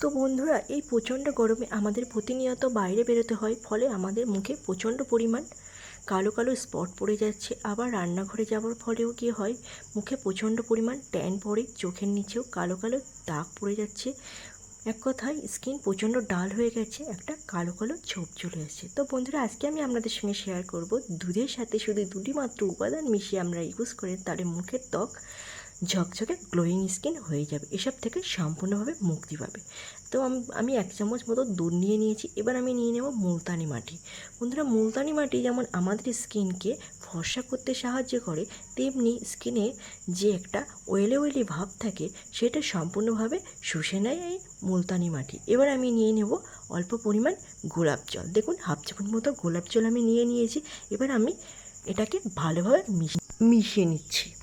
তো বন্ধুরা, এই প্রচণ্ড গরমে আমাদের প্রতিনিয়ত বাইরে বেরোতে হয়, ফলে আমাদের মুখে প্রচণ্ড পরিমাণ কালো কালো স্পট পড়ে যাচ্ছে। আবার রান্নাঘরে যাওয়ার ফলেও কি হয়, মুখে প্রচণ্ড পরিমাণ ট্যান পড়ে, চোখের নিচেও কালো কালো দাগ পড়ে যাচ্ছে। এক কথায়, স্কিন প্রচণ্ড ডাল হয়ে গেছে, একটা কালো কালো ছোপ চলে এসেছে তো বন্ধুরা, আজকে আমি আপনাদের সঙ্গে শেয়ার করব দুধের সাথে শুধু দুটি মাত্র উপাদান মিশিয়ে আমরা ইউজ করে তাহলে মুখের ত্বক। ঝকঝকে গ্লোয়িং স্কিন হয়ে যাবে। এসব থেকে সম্পূর্ণভাবে মুক্তি পাবে। তো আমি এক চামচ মতো দুধ নিয়ে নিয়েছি। এবার আমি নিয়ে নেব মুলতানি মাটি। বন্ধুরা, মুলতানি মাটি যেমন আমাদের স্কিনকে ফর্সা করতে সাহায্য করে, তেমনি স্কিনে যে একটা ওয়েলে ওয়েলি ভাব থাকে, সেটা সম্পূর্ণভাবে শুষে নেয় এই মুলতানি মাটি। এবার আমি নিয়ে নেব অল্প পরিমাণ গোলাপ জল। দেখুন, হাফ চামচ মতো গোলাপ জল আমি নিয়ে নিয়েছি। এবার আমি এটাকে ভালোভাবে মিশ- মিশিয়ে নিচ্ছি।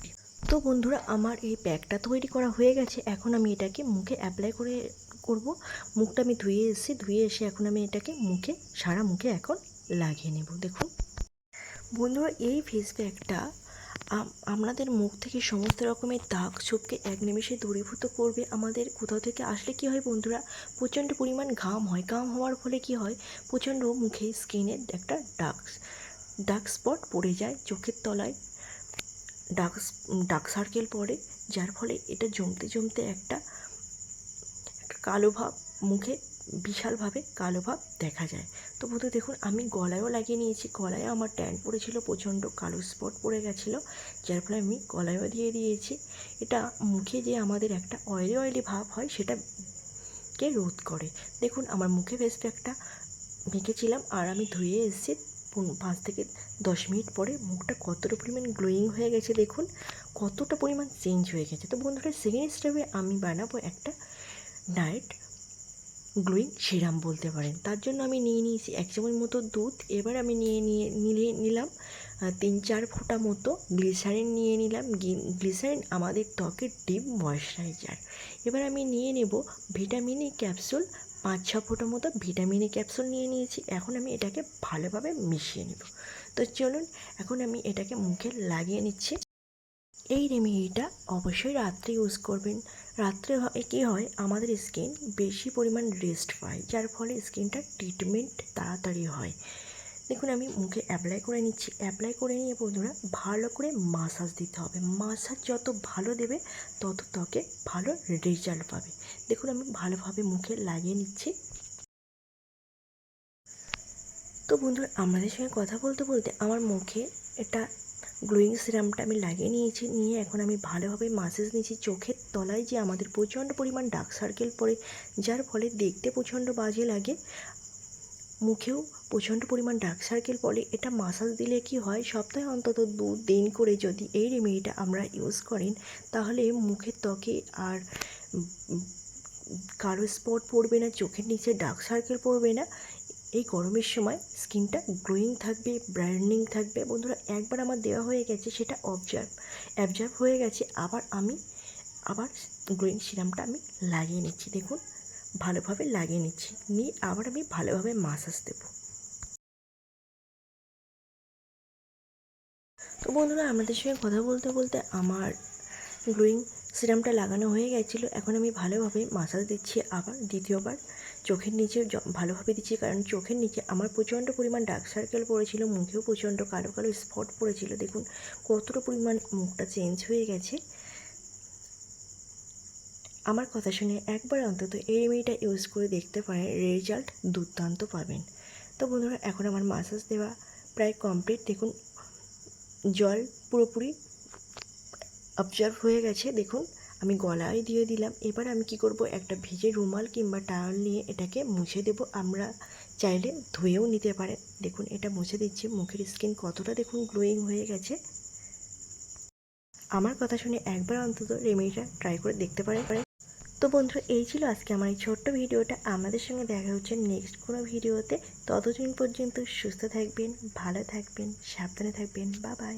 তো বন্ধুরা, আমার এই প্যাকটা তৈরি করা হয়ে গেছে। এখন আমি এটাকে মুখে অ্যাপ্লাই করে করব। মুখটা আমি ধুয়ে এসেছি। ধুয়ে এসে এখন আমি এটাকে মুখে, সারা মুখে এখন লাগিয়ে নেব, দেখুন। বন্ধুরা, এই ফেস প্যাকটা আম- আপনাদের মুখ থেকে সমস্ত রকমের দাগ ছোপকে এক নিমেষে দূরীভূত করবে। আমাদের কোথাও থেকে আসলে কি হয় বন্ধুরা, প্রচণ্ড পরিমাণ ঘাম হয়। ঘাম হওয়ার ফলে কি হয়, প্রচণ্ড মুখে স্কিনের একটা ডার্ক ডার্ক স্পট পড়ে যায় চোখের তলায়। ডার্ক ডার্ক সার্কেল পড়ে, যার ফলে এটা জমতে জমতে একটা কালো ভাব মুখে, বিশালভাবে কালো ভাব দেখা যায়। তো বন্ধু, দেখুন, আমি গলায়ও লাগিয়ে নিয়েছি, গলায় আমার ট্যান পড়েছিল, প্রচণ্ড কালো স্পট পড়ে গেছিল, যার ফলে আমি গলায়ও দিয়ে দিয়েছি। এটা মুখে যে আমাদের একটা অয়েলি অয়েলি ভাব হয়, সেটা কে রোধ করে? দেখুন, আমার মুখে বেশ একটা মেখেছিলাম, আর আমি ধুয়ে এসেছি পাঁচ থেকে দশ মিনিট পরে মুখটা কতটা পরিমাণ গ্লোয়িং হয়ে গেছে দেখুন, কতটা পরিমাণ চেঞ্জ হয়ে গেছে। তো বন্ধুরা, সেকেন্ড স্টেপে আমি বানাবো একটা ডায়েট গ্লোয়িং সিরাম বলতে পারেন। তার জন্য আমি নিয়ে নিয়েছি এক চামচ মতো দুধ, এবার আমি নিয়ে নিয়ে, নিলে নিলাম তিন চার ফোঁটা মতো গ্লিসারিন নিয়ে নিলাম। গ্লিসারিন আমাদের ত্বকের ডিপ ময়শ্চারাইজার এবার আমি নিয়ে নেব ভিটামিন ই ক্যাপসুল পাঁচ ছ ফোঁটা মতো ভিটামিন ই ক্যাপসুল নিয়ে নিয়েছি। এখন আমি এটাকে ভালোভাবে মিশিয়ে নেব। তো চলুন, এখন আমি এটাকে মুখে লাগিয়ে নিচ্ছি। এই রেমেডিটা অবশ্যই রাত্রে ইউজ করবেন। রাত্রে কী হয়? আমাদের স্কিন বেশি পরিমাণ রেস্ট পায়, যার ফলে স্কিনটা ট্রিটমেন্ট তাড়াতাড়ি হয়। দেখুন, আমি মুখে অ্যাপ্লাই করে নিচ্ছি। অ্যাপ্লাই করে নিয়ে বন্ধুরা ভালো করে মাসাজ দিতে হবে। মাসাজ যত ভালো দেবে, তত ত্বকে ভালো রেজাল্ট পাবে। দেখুন, আমি ভালোভাবে মুখে লাগিয়ে নিচ্ছি। তো বন্ধুরা, আমাদের সঙ্গে কথা বলতে বলতে আমার মুখে এটা গ্লোয়িং সিরামটা আমি লাগিয়ে নিয়েছি। নিয়ে এখন আমি ভালোভাবে মাসেজ নিয়েছি চোখের তলায় যে আমাদের প্রচণ্ড পরিমাণ ডার্ক সার্কেল পড়ে, যার ফলে দেখতে প্রচণ্ড বাজে লাগে। মুখেও প্রচণ্ড পরিমাণ ডার্ক সার্কেল পড়ে। এটা মাসাজ দিলে কি হয়? সপ্তাহে অন্তত দু দিন করে যদি এই রেমেডিটা আমরা ইউজ করেন, তাহলে মুখের ত্বকে আর কালো স্পট পড়বে না, চোখের নিচে ডার্ক সার্কেল পড়বে না। এই গরমের সময় স্কিনটা গ্লোয়িং থাকবে ব্রাইটনিং থাকবে। বন্ধুরা, একবার আমার দেওয়া হয়ে গেছে, সেটা অবজার্ভ অ্যাবজার্ভ হয়ে গেছে, আবার আমি, আবার গ্লোয়িং সিরামটা আমি লাগিয়ে নিচ্ছি। দেখুন ভালোভাবে লাগিয়ে নিচ্ছি। নিয়ে আবার আমি ভালোভাবে মাসাজ দেবো। তো বন্ধুরা আপনাদের সঙ্গে কথা বলতে বলতে আমার গ্লোয়িং সিরামটা লাগানো হয়ে গেছিল। এখন আমি ভালোভাবে মাসাজ দিচ্ছি আবার দ্বিতীয়বার। চোখের নিচে ভালোভাবে দিচ্ছি কারণ চোখের নিচে আমার প্রচণ্ড পরিমাণ ডার্ক সার্কেল পড়েছিল, মুখেও প্রচণ্ড কালো কালো স্পট পড়েছিল। দেখুন, কতটা পরিমাণ মুখটা চেঞ্জ হয়ে গেছে। আমার কথা শুনে একবার অন্তত এই রেমেডিটা ইউজ করে দেখতে পারেন রেজাল্ট দুর্দান্ত পাবেন। তো বন্ধুরা, এখন আমার মাসাজ দেওয়া প্রায় কমপ্লিট দেখুন, জল পুরোপুরি অবজার্ভ হয়ে গেছে। দেখুন, আমি গলায় দিয়ে দিলাম। এবার আমি কি করব? একটা ভিজে রুমাল কিংবা টাওয়াল নিয়ে এটাকে মুছে দেব। আমরা চাইলে ধুয়েও নিতে পারেন দেখুন, এটা মুছে দিচ্ছি। মুখের স্কিন কতটা দেখুন গ্লোয়িং হয়ে গেছে। আমার কথা শুনে একবার অন্তত রেমেডিটা ট্রাই করে দেখতে পারেন তো বন্ধু, এই ছিল আজকে আমার এই ছোট্ট ভিডিওটা। আমাদের সঙ্গে দেখা হচ্ছে নেক্সট কোনো ভিডিওতে। ততদিন পর্যন্ত সুস্থ থাকবেন, ভালো থাকবেন, সাবধানে থাকবেন। বা বাই